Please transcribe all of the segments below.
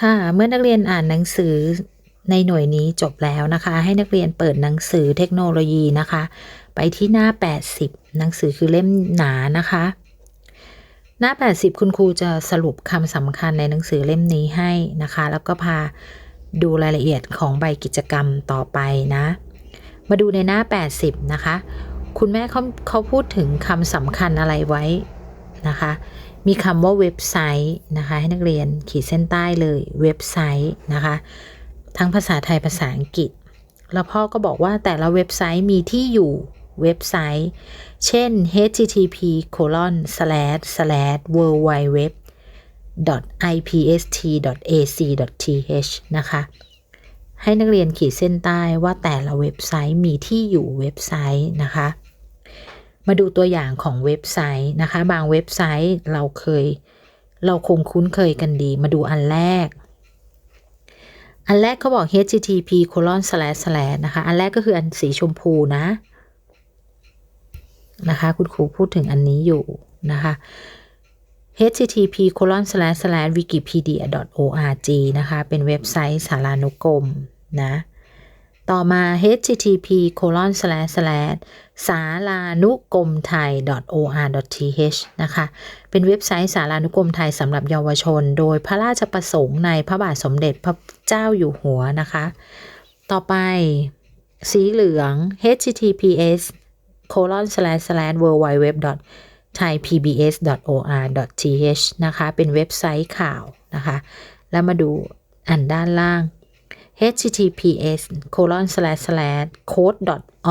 ค่ะ เมื่อนักเรียนอ่านหนังสือในหน่วยนี้จบแล้วนะคะ ให้นักเรียนเปิดหนังสือเทคโนโลยีนะคะ ไปที่หน้า 80 หนังสือคือเล่มหนานะคะ หน้า 80 คุณครูจะสรุปคำสำคัญในหนังสือเล่มนี้ให้นะคะ แล้วก็พาดูรายละเอียดของใบกิจกรรมต่อไปนะ มาดูในหน้า 80 นะคะ คุณแม่เขาเขาพูดถึงคำสำคัญอะไรไว้ นะคะ มีคำว่าเว็บไซต์นะคะให้นักเรียนขีดเส้นใต้เลยเว็บไซต์นะคะ ทั้งภาษาไทยภาษาอังกฤษ แล้วพ่อก็บอกว่าแต่ละเว็บไซต์มีที่อยู่เว็บไซต์ เช่น http colon slash slash worldwide ipst ac th นะคะ ให้นักเรียนขีดเส้นใต้ว่าแต่ละเว็บไซต์มีที่อยู่เว็บไซต์นะคะ มาดูตัวอย่างของเว็บไซต์นะคะ บางเว็บไซต์เราเคย เราคงคุ้นเคยกันดี มาดูอันแรก อันแรกเขาบอก http colon slash slash นะคะ อันแรกก็คืออันสีชมพูนะ นะคะ คุณครูพูดถึงอันนี้อยู่นะคะ http colon slash slash wikipedia org นะคะ เป็นเว็บไซต์สารานุกรมนะ ต่อมา http colon slash สารานุกรมไทย .or.th นะคะ เป็นเว็บไซต์สารานุกรมไทยสำหรับเยาวชน โดยพระราชประสงค์ในพระบาทสมเด็จพระเจ้าอยู่หัวนะคะ ต่อไปสีเหลือง https colon slash slash worldwide thaipbs.or.th นะคะ เป็นเว็บไซต์ข่าวนะคะ แล้วมาดูอันด้านล่าง https colon slash slash code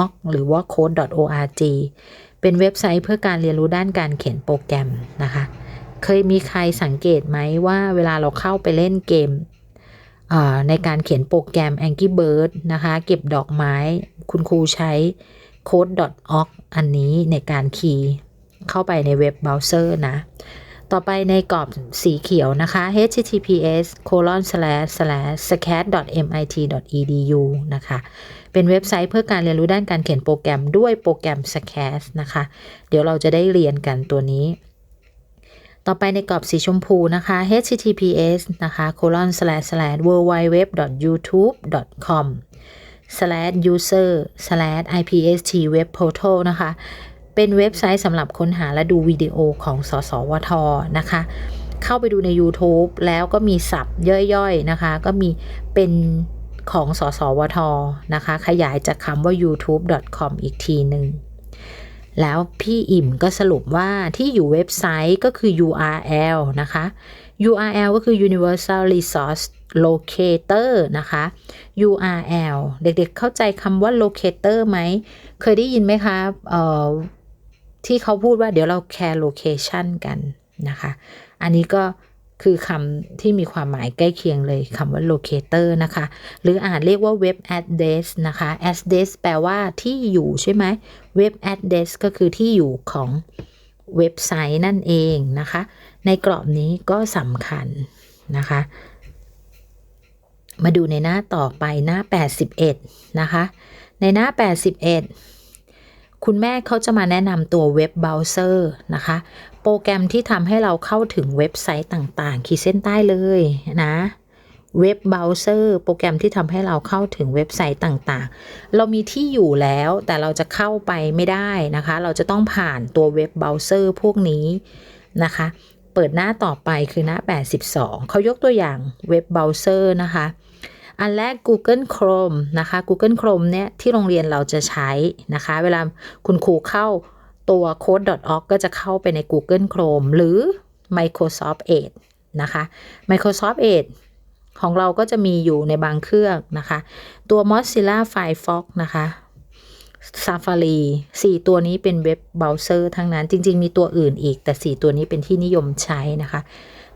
org หรือว่า code org เป็นเว็บไซต์เพื่อการเรียนรู้ด้านการเขียนโปรแกรมนะคะ เคยมีใครสังเกตไหมว่าเวลาเราเข้าไปเล่นเกมในการเขียนโปรแกรม Angry Bird นะคะ เก็บดอกไม้ คุณครูใช้ code org อันนี้ในการคีย์เข้าไปในเว็บเบราว์เซอร์นะ ต่อไปในกรอบสีเขียวนะคะ https colon slash slash scat mit edu นะคะ เป็นเว็บไซต์เพื่อการเรียนรู้ด้านการเขียนโปรแกรมด้วยโปรแกรม scat นะคะ เดี๋ยวเราจะได้เรียนกันตัวนี้ ต่อไปในกรอบสีชมพูนะคะ https นะคะ colon slash slash worldwide youtube com slash user slash ipst web portal นะคะ เป็นเว็บไซต์สำหรับค้นหาและดูวิดีโอของสสวทนะคะ เข้าไปดูใน YouTube แล้วก็มีศัพท์ย่อยๆนะคะ ก็มีเป็นของสสวทนะคะ ขยายจากคำว่า youtube.com อีกทีหนึ่งแล้วพี่อิ่มก็สรุปว่าที่อยู่เว็บไซต์ก็คือ URL นะคะ URL ก็คือ Universal Resource Locator นะคะ URL เด็กๆเข้าใจคำว่า locator ไหม เคยได้ยินไหมคะเอ่อ ที่เขาพูดว่าเดี๋ยวเราแคร์โลเคชันกันนะคะ อันนี้ก็คือคำที่มีความหมายใกล้เคียงเลยคำว่า locator นะคะ หรืออ่านเรียกว่า web address นะคะ address แปลว่าที่อยู่ใช่ไหม web address ก็คือที่อยู่ของเว็บไซต์นั่นเองนะคะ ในกรอบนี้ก็สำคัญนะคะ มาดูในหน้าต่อไปหน้า 81 นะคะ ในหน้า 81 คุณแม่เขาจะมาแนะนำตัวเว็บเบราว์เซอร์นะคะ โปรแกรมที่ทำให้เราเข้าถึงเว็บไซต์ต่างๆ ขีดเส้นใต้เลยนะเว็บเบราว์เซอร์โปรแกรมที่ทำให้เราเข้าถึงเว็บไซต์ต่างๆ เรามีที่อยู่แล้วแต่เราจะเข้าไปไม่ได้นะคะ เราจะต้องผ่านตัวเว็บเบราว์เซอร์พวกนี้นะคะ เปิดหน้าต่อไปคือหน้า 82 เขายกตัวอย่างเว็บเบราว์เซอร์นะคะ อันแรก Google Chrome นะคะ Google Chrome เนี่ยที่โรงเรียนเราจะใช้นะคะ เวลาคุณครูเข้าตัว code.org ก็จะเข้าไปใน Google Chrome หรือ Microsoft Edge นะคะ Microsoft Edge ของเราก็จะมีอยู่ในบางเครื่องนะคะ ตัว Mozilla Firefox นะคะ Safari 4 ตัวนี้เป็นเว็บเบราว์เซอร์ทั้งนั้น จริง ๆ มีตัวอื่นอีกแต่ 4 ตัวนี้เป็นที่นิยมใช้นะคะ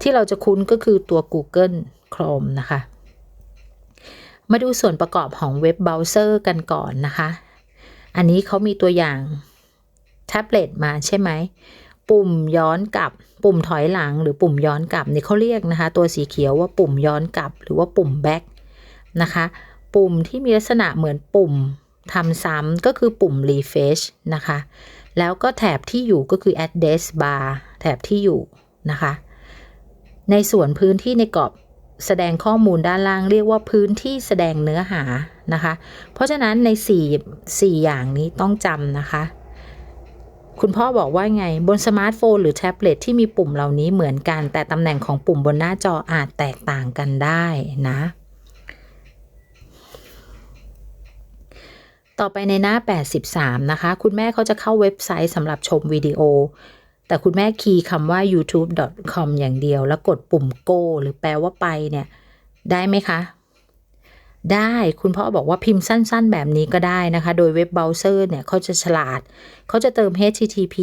ที่เราจะคุ้นก็คือตัว Google Chrome นะคะ มาดูส่วนประกอบของเว็บเบราว์เซอร์กันก่อนนะคะ อันนี้เขามีตัวอย่างแท็บเล็ตมาใช่ไหม ปุ่มย้อนกลับ ปุ่มถอยหลังหรือปุ่มย้อนกลับนี่เขาเรียกนะคะ ตัวสีเขียวว่าปุ่มย้อนกลับ หรือว่าปุ่ม back นะคะ ปุ่มที่มีลักษณะเหมือนปุ่มทำซ้ำก็คือปุ่ม refresh นะคะ แล้วก็แถบที่อยู่ก็คือ address bar แถบที่อยู่นะคะ ในส่วนพื้นที่ในกรอบ แสดงข้อมูลด้านล่างเรียกว่าพื้นที่แสดงเนื้อหานะคะ เพราะฉะนั้นใน 4 4 อย่างนี้ต้องจำนะคะ คุณพ่อบอกว่าไงบนสมาร์ทโฟนหรือแท็บเล็ตที่มีปุ่มเหล่านี้เหมือนกัน แต่ตำแหน่งของปุ่มบนหน้าจออาจแตกต่างกันได้นะ ต่อไปในหน้า 83 นะคะ คุณแม่เขาจะเข้าเว็บไซต์สำหรับชมวิดีโอ แต่คุณแม่คีย์คำว่า youtube.com อย่างเดียว แล้วกดปุ่ม go หรือแปลว่าไปเนี่ย ได้ไหมคะ ได้คุณพ่อบอกว่าพิมพ์สั้น ๆ แบบนี้ก็ได้นะคะ โดยเว็บเบราว์เซอร์เนี่ยเขาจะฉลาด เขาจะเติม http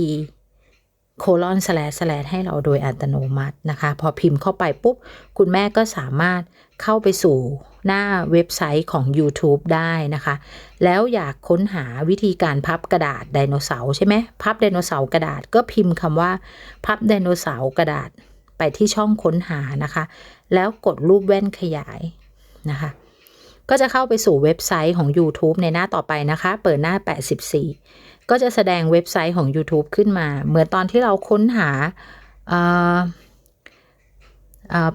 colon slash slash ให้เราโดยอัตโนมัตินะคะ พอพิมพ์เข้าไปปุ๊บ คุณแม่ก็สามารถเข้าไปสู่หน้าเว็บไซต์ของ YouTube ได้นะคะ แล้วอยากค้นหาวิธีการพับกระดาษไดโนเสาร์ใช่ไหมพับไดโนเสาร์กระดาษก็พิมพ์คำว่า พับไดโนเสาร์กระดาษไปที่ช่องค้นหานะคะ แล้วกดรูปแว่นขยายนะคะก็จะเข้าไปสู่เว็บไซต์ของ YouTube ในหน้าต่อไปนะคะ เปิดหน้า 84 ก็จะแสดงเว็บไซต์ของ YouTube ขึ้นมา เหมือนตอนที่เราค้นหา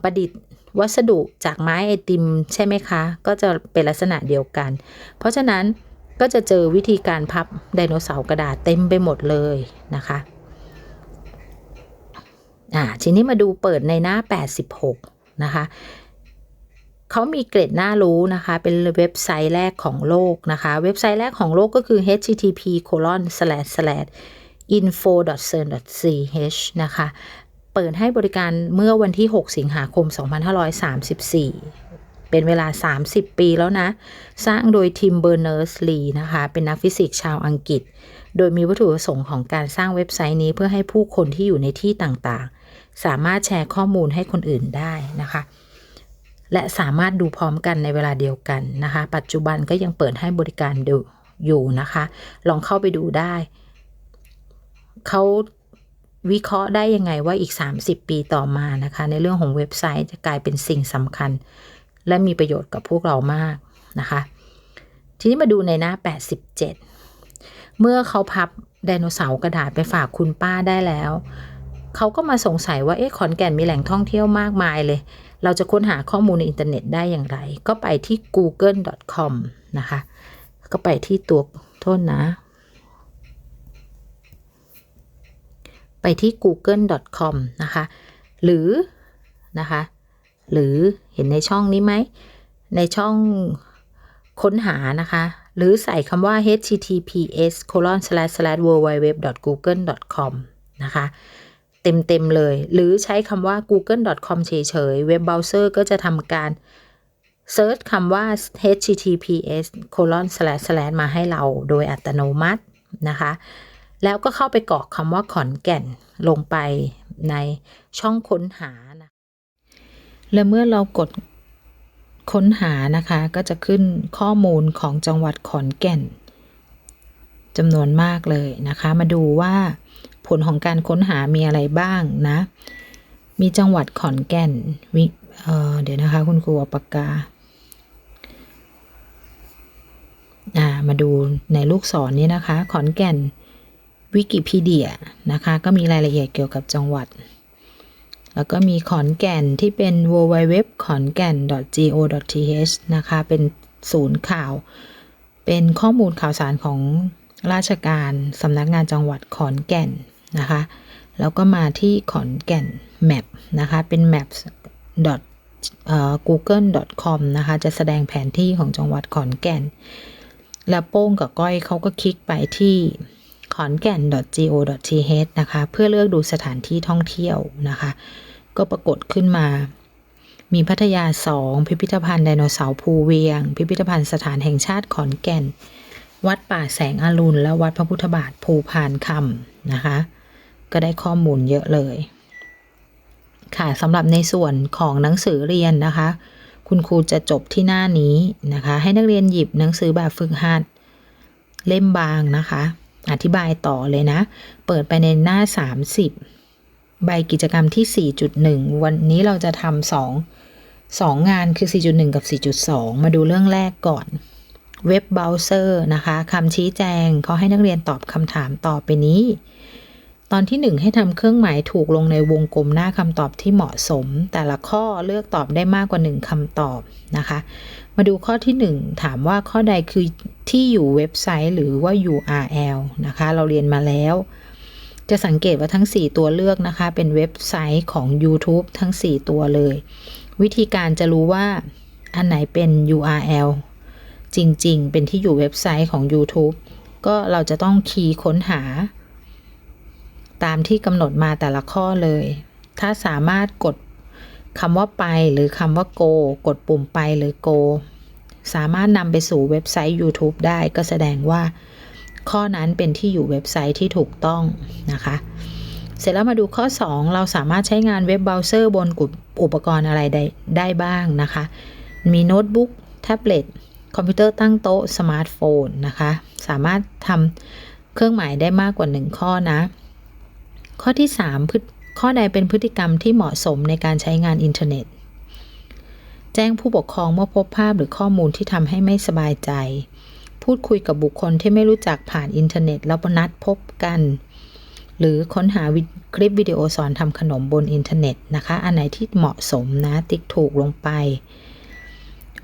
ประดิษฐ์วัสดุจากไม้ไอติมใช่ไหมคะ ก็จะเป็นลักษณะเดียวกัน เพราะฉะนั้นก็จะเจอวิธีการพับไดโนเสาร์กระดาษเต็มไปหมดเลยนะคะอ่าทีนี้มาดูเปิดในหน้า 86 นะคะ เขามีเกร็ดน่ารู้นะคะ เป็นเว็บไซต์แรกของโลกนะคะ เว็บไซต์แรกของโลกก็คือ http colon slash slash info cern ch นะคะ เปิดให้บริการเมื่อวันที่ 6 สิงหาคม 2534 เป็นเวลา 30 ปีแล้วนะ สร้างโดยทีมเบอร์เนอร์สลีนะคะ เป็นนักฟิสิกส์ชาวอังกฤษ โดยมีวัตถุประสงค์ของการสร้างเว็บไซต์นี้เพื่อให้ผู้คนที่อยู่ในที่ต่างๆ สามารถแชร์ข้อมูลให้คนอื่นได้นะคะ และสามารถดูพร้อมกันในเวลาเดียวกันนะคะ ปัจจุบันก็ยังเปิดให้บริการดูอยู่นะคะ ลองเข้าไปดูได้ เขาวิเคราะห์ได้ยังไงว่าอีก 30 ปีต่อมานะคะ ในเรื่องของเว็บไซต์จะกลายเป็นสิ่งสำคัญ และมีประโยชน์กับพวกเรามากนะคะ ทีนี้มาดูในหน้า 87 เมื่อเขาพับไดโนเสาร์กระดาษไปฝากคุณป้าได้แล้ว เขาก็มาสงสัยว่าเอ๊ะขอนแก่นมีแหล่งท่องเที่ยวมากมายเลย เราจะค้นหาข้อมูลในอินเทอร์เน็ตได้อย่างไร ก็ไปที่ google.com นะคะ ก็ไปที่ตัวโทษนะ ไปที่ google.com นะคะ หรือนะคะ หรือเห็นในช่องนี้ไหม ในช่องค้นหานะคะ หรือใส่คำว่า https colon slash slash www google com นะคะ เต็มๆเลย หรือใช้คำว่า google.com เฉยๆ เว็บเบราว์เซอร์ก็จะทำการเซิร์ชคำว่า https colon slash slash มาให้เราโดยอัตโนมัตินะคะ แล้วก็เข้าไปกรอกคำว่าขอนแก่นลงไปในช่องค้นหานะและเมื่อเรากดค้นหานะคะ ก็จะขึ้นข้อมูลของจังหวัดขอนแก่นจำนวนมากเลยนะคะ มาดูว่า ผลของการค้นหามีอะไรบ้างนะ มีจังหวัดขอนแก่นวิเเดี๋ยวนะคะ คุณครูปากกาอ่ามาดูในลูกศรนนี้นะคะ ขอนแก่นวิกิพีเดียนะคะ ก็มีรายละเอียดเกี่ยวกับจังหวัด แล้วก็มีขอนแก่นที่เป็น www ขอนแก่น go.th นะคะ เป็นศูนย์ข่าว เป็นข้อมูลข่าวสารของราชการสำนักงานจังหวัดขอนแก่น นะคะ แล้วก็มาที่ขอนแก่น map นะคะ เป็น maps google.com นะคะ จะแสดงแผนที่ของจังหวัดขอนแก่น แล้วโป้งกับก้อยเขาก็คลิกไปที่ขอนแก่น go.th นะคะ เพื่อเลือกดูสถานที่ท่องเที่ยวนะคะ ก็ปรากฏขึ้นมา มีพัทยาสองพิพิธภัณฑ์ไดโนเสาร์ภูเวียง พิพิธภัณฑ์สถานแห่งชาติขอนแก่น วัดป่าแสงอรุณ และวัดพระพุทธบาทภูพานคำนะคะ ก็ได้ข้อมูลเยอะเลย ค่ะสำหรับในส่วนของหนังสือเรียนนะคะ คุณครูจะจบที่หน้านี้นะคะ ให้นักเรียนหยิบหนังสือแบบฝึกหัดเล่มบางนะคะ อธิบายต่อเลยนะ เปิดไปในหน้า 30 ใบกิจกรรมที่ 4.1 วันนี้เราจะทำสองสองงานคือ 4.1 กับ 4.2 มาดูเรื่องแรกก่อน เว็บเบราว์เซอร์นะคะคำชี้แจงเขาให้นักเรียนตอบคำถามต่อไปนี้ ตอนที่ 1 ให้ทำเครื่องหมายถูกลงในวงกลมหน้าคำตอบที่เหมาะสม แต่ละข้อเลือกตอบได้มากกว่า 1คำตอบนะคะ มาดูข้อที่ 1 ถามว่าข้อใดคือที่อยู่เว็บไซต์หรือว่า URL นะคะ เราเรียนมาแล้ว จะสังเกตว่าทั้ง 4 ตัวเลือกนะคะ เป็นเว็บไซต์ของ YouTube ทั้ง 4 ตัวเลย วิธีการจะรู้ว่าอันไหนเป็น URL จริง ๆ เป็นที่อยู่เว็บไซต์ของ YouTube ก็เราจะต้องคีย์ค้นหา ตามที่กำหนดมาแต่ละข้อเลย ถ้าสามารถกดคำว่าไปหรือคำว่า go กดปุ่มไปหรือ go สามารถนำไปสู่เว็บไซต์ YouTube ได้ก็แสดงว่า ข้อนั้นเป็นที่อยู่เว็บไซต์ที่ถูกต้องนะคะ เสร็จแล้วมาดูข้อ 2 เราสามารถใช้งานเว็บเบราว์เซอร์บนอุปกรณ์อะไรได้ได้บ้างนะคะ มีโน้ตบุ๊กแท็บเล็ตคอมพิวเตอร์ตั้งโต๊ะสมาร์ทโฟนนะคะ สามารถทำเครื่องหมายได้มากกว่า 1 ข้อนะ ข้อที่ 3 ข้อใดเป็นพฤติกรรมที่เหมาะสมในการใช้งานอินเทอร์เน็ต แจ้งผู้ปกครองเมื่อพบภาพหรือข้อมูลที่ทำให้ไม่สบายใจ พูดคุยกับบุคคลที่ไม่รู้จักผ่านอินเทอร์เน็ต แล้วนัดพบกัน หรือค้นหาคลิปวิดีโอสอนทำขนมบนอินเทอร์เน็ตนะคะ อันไหนที่เหมาะสมนะ ติ๊กถูกลงไป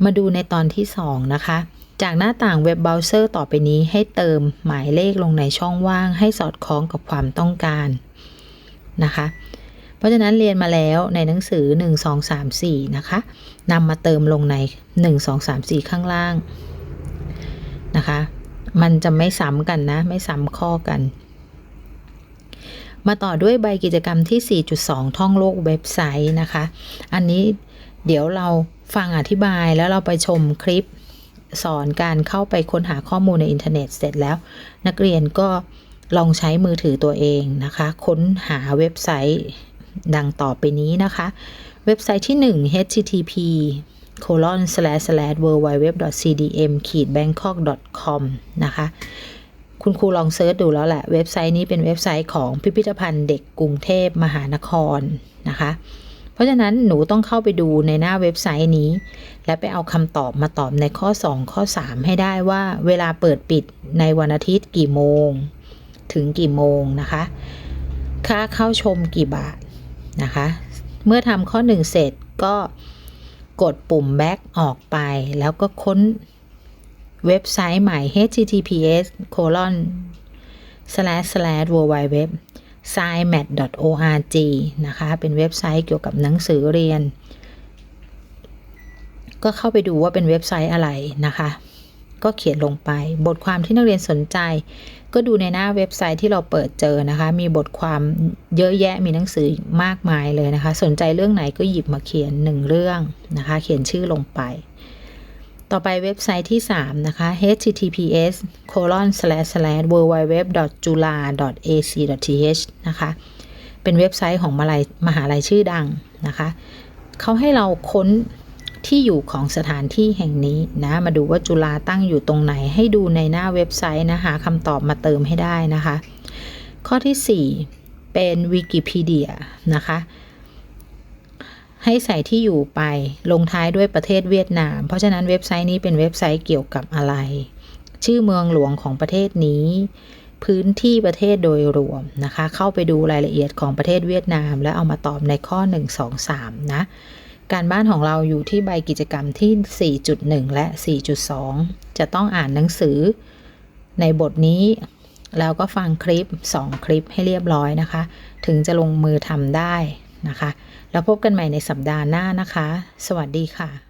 มาดูในตอนที่ 2 นะคะ จากหน้าต่างเว็บเบราว์เซอร์ต่อไปนี้ให้เติมหมายเลขลงในช่องว่างให้สอดคล้องกับความต้องการนะคะ เพราะฉะนั้นเรียนมาแล้วในหนังสือ 1 2 3 4 นะคะนำมาเติมลงใน 1 2 3 4 ข้างล่างนะคะ มันจะไม่ซ้ำกันนะ ไม่ซ้ำข้อกัน มาต่อด้วยใบกิจกรรมที่ 4.2 ท่องโลกเว็บไซต์นะคะ อันนี้เดี๋ยวเราฟังอธิบายแล้วเราไปชมคลิป สอนการเข้าไปค้นหาข้อมูลในอินเทอร์เน็ตเสร็จแล้ว นักเรียนก็ลองใช้มือถือตัวเองนะคะ ค้นหาเว็บไซต์ดังต่อไปนี้นะคะ เว็บไซต์ที่ 1 http colon slash slash www cdm bangkok com นะคะ คุณครูลองเซิร์ชดูแล้วแหละ เว็บไซต์นี้เป็นเว็บไซต์ของพิพิธภัณฑ์เด็กกรุงเทพมหานครนะคะ เพราะฉะนั้นหนูต้องเข้าไปดูในหน้าเว็บไซต์นี้ และไปเอาคำตอบมาตอบในข้อ 2 ข้อ 3 ให้ได้ว่าเวลาเปิดปิดในวันอาทิตย์กี่โมง ถึงกี่โมงนะคะ ค่าเข้าชมกี่บาทนะคะ เมื่อทำข้อ 1 เสร็จก็กดปุ่ม back ออกไป แล้วก็ค้นเว็บไซต์ใหม่ https colon slash slash www s i m a t org นะคะ เป็นเว็บไซต์เกี่ยวกับหนังสือเรียน ก็เข้าไปดูว่าเป็นเว็บไซต์อะไรนะคะ ก็เขียนลงไป บทความที่นักเรียนสนใจ ก็ดูในหน้าเว็บไซต์ที่เราเปิดเจอนะคะ มีบทความเยอะแยะมีหนังสือมากมายเลยนะคะ สนใจเรื่องไหนก็หยิบมาเขียนหนึ่งเรื่องนะคะ เขียนชื่อลงไป ต่อไปเว็บไซต์ที่ 3 นะคะ https colon slash slash www jula ac th นะคะ เป็นเว็บไซต์ของมาลัยมหาลัยชื่อดังนะคะ เขาให้เราค้นที่อยู่ของสถานที่แห่งนี้นะ มาดูว่าจุฬาตั้งอยู่ตรงไหน ให้ดูในหน้าเว็บไซต์นะหาคำตอบมาเติมให้ได้นะคะ ข้อที่ 4 เป็นวิกิพีเดียนะคะ ให้ใส่ที่อยู่ไปลงท้ายด้วยประเทศเวียดนาม เพราะฉะนั้นเว็บไซต์นี้เป็นเว็บไซต์เกี่ยวกับอะไร ชื่อเมืองหลวงของประเทศนี้ พื้นที่ประเทศโดยรวมนะคะ เข้าไปดูรายละเอียดของประเทศเวียดนาม แล้วเอามาตอบในข้อ 1 2 3 นะ การบ้านของเราอยู่ที่ใบกิจกรรมที่ 4.1 และ 4.2 จะต้องอ่านหนังสือในบทนี้แล้วก็ฟังคลิป 2 คลิปให้เรียบร้อยนะคะ ถึงจะลงมือทำได้นะคะ แล้วพบกันใหม่ในสัปดาห์หน้านะคะ สวัสดีค่ะ